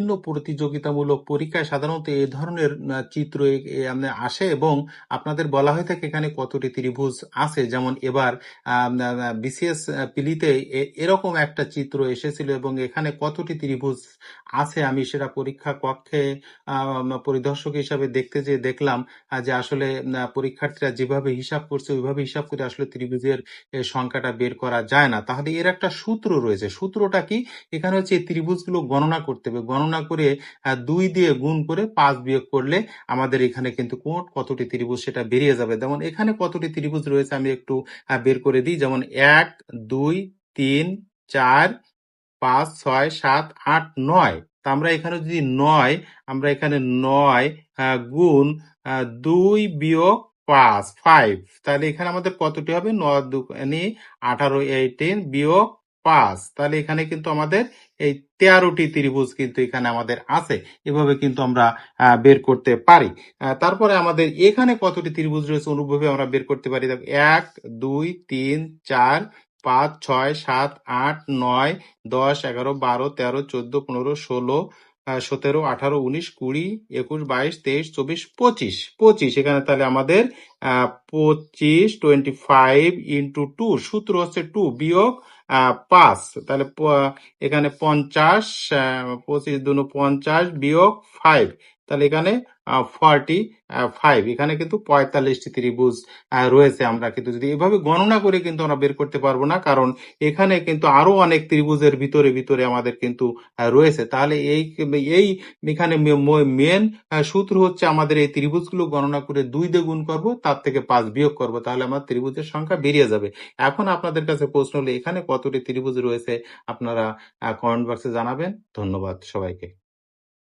বিভিন্ন প্রতিযোগিতামূলক পরীক্ষায় সাধারণত এ ধরনের চিত্র মানে আসে এবং আপনাদের বলা হয়ে থাকে এখানে কতটি ত্রিভুজ আছে। যেমন এবার বিসিএস পিলিতে এরকম একটা চিত্র এসেছিল এবং এখানে কতটি ত্রিভুজ আছে আমি সেটা পরীক্ষা কক্ষে পরিদর্শক হিসাবে দেখতে যে দেখলাম যে আসলে পরীক্ষার্থীরা যেভাবে হিসাব করছে, ওইভাবে হিসাব করে আসলে ত্রিভুজের সংখ্যাটা বের করা যায় না। তাহলে এর একটা সূত্র রয়েছে। সূত্রটা কি? এখানে হচ্ছে এই ত্রিভুজগুলো গণনা করতে হবে। গণনা করে দুই দিয়ে গুণ করে পাঁচ বিয়োগ করলে আমাদের এখানে কিন্তু কোট কতটি ত্রিভুজ সেটা বেরিয়ে যাবে। যেমন এখানে কতটি ত্রিভুজ রয়েছে আমি একটু বের করে দিই। যেমন এক, দুই, তিন, চার, পাঁচ, ছয়, সাত, আট, নয়। তা আমরা এখানে যদি নয়, আমরা এখানে নয় গুণ দুই বিয়োগ পাঁচ ফাইভ তাহলে এখানে আমাদের কতটি হবে? নয়, দুগুণে আঠারো এইটিন বিয়োগ পাঁচ, তাহলে এখানে কিন্তু আমাদের এই তেরোটি ত্রিভুজ কিন্তু এখানে আমাদের আছে। এভাবে কিন্তু আমরা বের করতে পারি। তারপরে আমাদের এখানে কতটি ত্রিভুজ রয়েছে অনুরূপভাবে আমরা বের করতে পারি? এক, দুই, তিন, চার, পাঁচ, ছয়, সাত, আট, নয়, দশ, এগারো, বারো, তেরো, চোদ্দ, পনেরো, ষোলো সতেরো, আঠারো, উনিশ, কুড়ি, একুশ, বাইশ, তেইশ, চব্বিশ, পঁচিশ। পঁচিশ, এখানে তাহলে আমাদের পঁচিশ টোয়েন্টি ফাইভ ইন্টু টু সূত্র হচ্ছে টু বিয়োগ পাঁচ। তাহলে এখানে পঞ্চাশ পঁচিশ দুনো পঞ্চাশ বিয়োগ ফাইভ তাহলে এখানে ফর্টি ফাইভ এখানে কিন্তু পঁয়তাল্লিশটি ত্রিভুজ রয়েছে আমরা। কিন্তু যদি এভাবে গণনা করে কিন্তু আমরা বের করতে পারব না, কারণ এখানে কিন্তু আরও অনেক ত্রিভুজের ভিতরে ভিতরে আমাদের কিন্তু রয়েছে। তাহলে এই এই এখানে মেন সূত্র হচ্ছে আমাদের এই ত্রিভুজগুলো গণনা করে দুই দিয়ে গুণ করব। তার থেকে পাঁচ বিয়োগ করব, তাহলে আমার ত্রিভুজের সংখ্যা বেরিয়ে যাবে। এখন আপনাদের কাছে প্রশ্ন হলো, এখানে কতটি ত্রিভুজ রয়েছে? আপনারা কমেন্ট বক্সে জানাবেন। ধন্যবাদ সবাইকে।